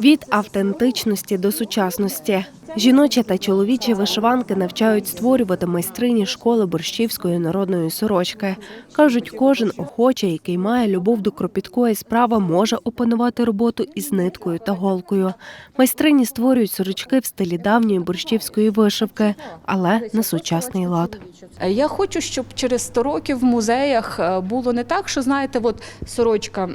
Від автентичності до сучасності. Жіночі та чоловічі вишиванки навчають створювати майстрині школи борщівської народної сорочки. Кажуть, кожен охочий, який має любов до кропіткої справи, може опанувати роботу із ниткою та голкою. Майстрині створюють сорочки в стилі давньої борщівської вишивки, але на сучасний лад. Я хочу, щоб через 100 років в музеях е, було не так, що знаєте, от сорочка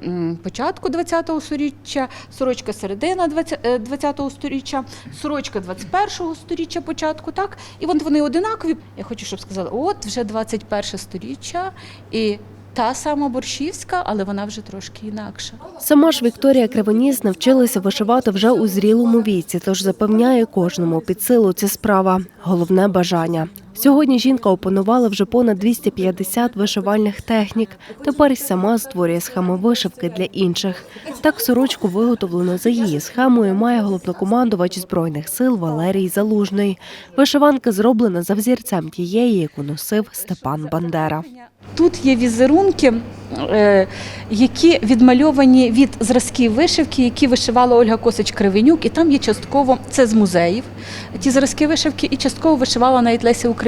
початку 20-го сторіччя, сорочка середина 20 е, 20-го сторіччя, сорочка 21-го сторіччя початку, так? І от вони одинакові. Я хочу, щоб сказали, от вже 21 сторіччя і та сама борщівська, але вона вже трошки інакша. Сама ж Вікторія Кривоніс навчилася вишивати вже у зрілому віці, тож запевняє кожному під силу ця справа. Головне бажання. Сьогодні жінка опанувала вже понад 250 вишивальних технік. Тепер й сама створює схеми вишивки для інших. Так сорочку виготовлено за її схемою має головнокомандувач збройних сил Валерій Залужний. Вишиванка зроблена за взірцем тієї, яку носив Степан Бандера. Тут є візерунки, е, які відмальовані від зразків вишивки, які вишивала Ольга Косич Кривенюк, і там є частково це з музеїв. Ті зразки вишивки і частково вишивала навіть Леся Українка.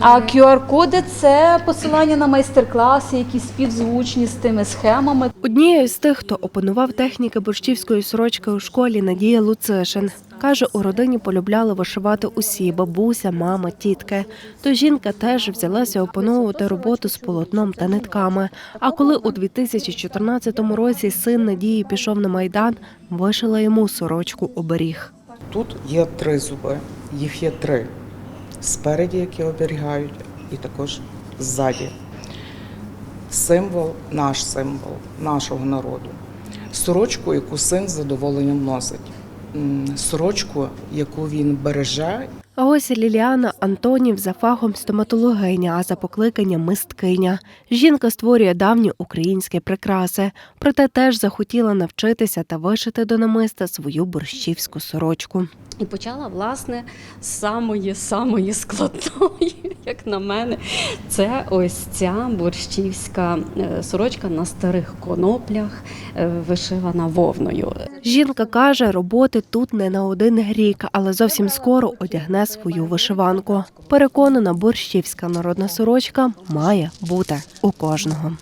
А QR-коди це посилання на майстер-класи, які співзвучні з тими схемами. Однією з тих, хто опанував техніки борщівської сорочки у школі, Надія Луцишин. Каже, у родині полюбляли вишивати усі бабуся, мама, тітки. То жінка теж взялася опановувати роботу з полотном та нитками. А коли у 2014 році син Надії пішов на майдан, вишила йому сорочку оберіг. Тут є три зуби, їх є три. Спереді, які оберігають, і також ззаді. Символ, наш символ нашого народу. Сорочку, яку син з задоволенням носить. Сорочку, яку він береже А ось Ліліана Антонів за фахом стоматологиня, а за покликанням мисткиня. Жінка створює давні українські прикраси, проте теж захотіла навчитися та вишити до намиста свою борщівську сорочку. І почала, власне, з самої самої складної, як на мене, це ось ця борщівська е, сорочка на старих коноплях, е, вишивана вовною. Жінка каже, роботи тут не на один рік, але зовсім скоро одягне свою вишиванку. Переконана, борщівська народна сорочка має бути у кожного.